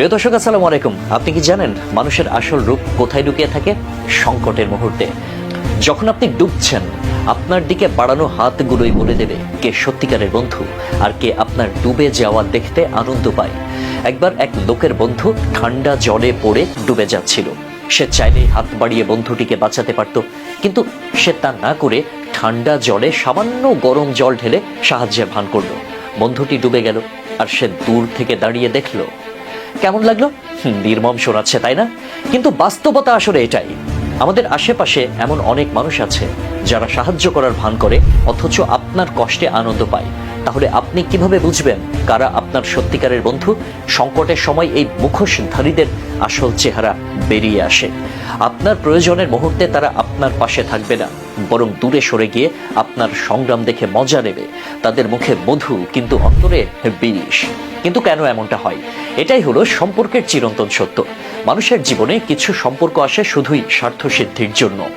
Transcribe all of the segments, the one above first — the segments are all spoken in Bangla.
প্রিয় দর্শক, আসসালামু আলাইকুম। আপনি কি জানেন মানুষের আসল রূপ কোথায় লুকিয়ে থাকে? সংকটের মুহূর্তে। যখন আপনি ডুবছেন, আপনার দিকে বাড়ানো হাতগুলোই বলে দেবে কে সত্যিকারের বন্ধু আর কে আপনার ডুবে যাওয়া দেখতে আনন্দ পায়। একবার এক লোকের বন্ধু ঠান্ডা জলে পড়ে ডুবে যাচ্ছিল। সে চাইলে হাত বাড়িয়ে বন্ধুটিকে বাঁচাতে পারত, কিন্তু সে তা না করে ঠান্ডা জলে সামান্য গরম জল ঢেলে সাহায্যের ভান করল। বন্ধুটি ডুবে গেল আর সে দূর থেকে দাঁড়িয়ে দেখল কেমন লাগল? নির্মম শোনাচ্ছে, তাই না? কিন্তু বাস্তবতা আসলে এটাই। আমাদের আশেপাশে এমন অনেক মানুষ আছে যারা সাহায্য করার ভান করে, অথচ আপনার কষ্টে আনন্দ পায়। তাহলে আপনি কীভাবে বুঝবেন কারা আপনার সত্যিকারের বন্ধু? সংকটের সময় এই মুখোশধারীদের আসল চেহারা বেরিয়ে আসে। আপনার প্রয়োজনের মুহূর্তে তারা আপনার পাশে থাকবে না, বরং দূরে সরে গিয়ে আপনার সংগ্রাম দেখে মজা নেবে। তাদের মুখে মধু, কিন্তু অন্তরে বিষ। কিন্তু কেন এমনটা হয়? এটাই হলো সম্পর্কের চিরন্তন সত্য। মানুষের জীবনে কিছু সম্পর্ক আসে শুধুই স্বার্থ সিদ্ধির জন্য।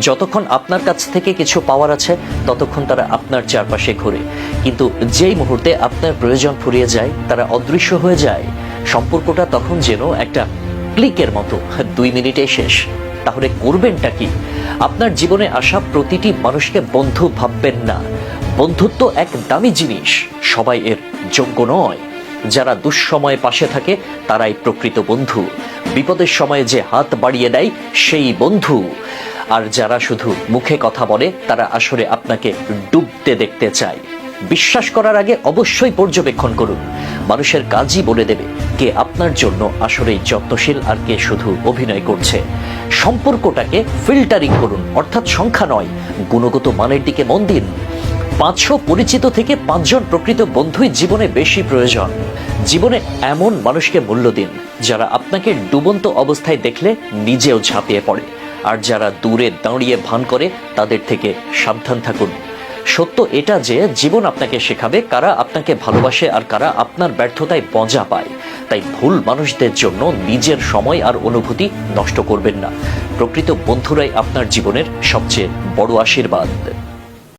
যতক্ষণ আপনার কাছ থেকে কিছু পাওয়ার আছে, ততক্ষণ তারা আপনার চারপাশে ঘুরে। কিন্তু যেই মুহূর্তে আপনার প্রয়োজন ফুরিয়ে যায়, তারা অদৃশ্য হয়ে যায়। সম্পর্কটা তখন যেন একটা ক্লিকের মতো, দুই মিনিটে শেষ। তাহলে করবেনটা কি? আপনার জীবনে আসা প্রতিটি মানুষকে বন্ধু ভাববেন না। বন্ধুত্ব এক দামি জিনিস, সবাই এর যোগ্য নয়। যারা দুঃসময়ে পাশে থাকে, তারাই প্রকৃত বন্ধু। বিপদের সময়ে যে হাত বাড়িয়ে দেয়, সেই বন্ধু। আর যারা শুধু মুখে কথা বলে, তারা আসলে আপনাকে ডুবতে দেখতে চায়। বিশ্বাস করার আগে অবশ্যই পর্যবেক্ষণ করুন। মানুষের কাজই বলে দেবে কে আপনার জন্য আসলেই যত্নশীল আর কে শুধু অভিনয় করছে। সম্পর্কটাকে ফিল্টারিং করুন, অর্থাৎ সংখ্যা নয়, গুণগত মানের দিকে মন দিন। পাঁচশো পরিচিত থেকে পাঁচজন প্রকৃত বন্ধুই জীবনে বেশি প্রয়োজন। জীবনে এমন মানুষকে মূল্য দিন, যারা আপনাকে ডুবন্ত অবস্থায় দেখলে নিজেও ঝাঁপিয়ে পড়ে। আর যারা দূরে দাঁড়িয়ে ভান করে, তাদের থেকে সাবধান থাকুন। সত্য এটা যে, জীবন আপনাকে শেখাবে কারা আপনাকে ভালোবাসে আর কারা আপনার ব্যর্থতায় মজা পায়। তাই ভুল মানুষদের জন্য নিজের সময় আর অনুভূতি নষ্ট করবেন না। প্রকৃত বন্ধুরাই আপনার জীবনের সবচেয়ে বড় আশীর্বাদ।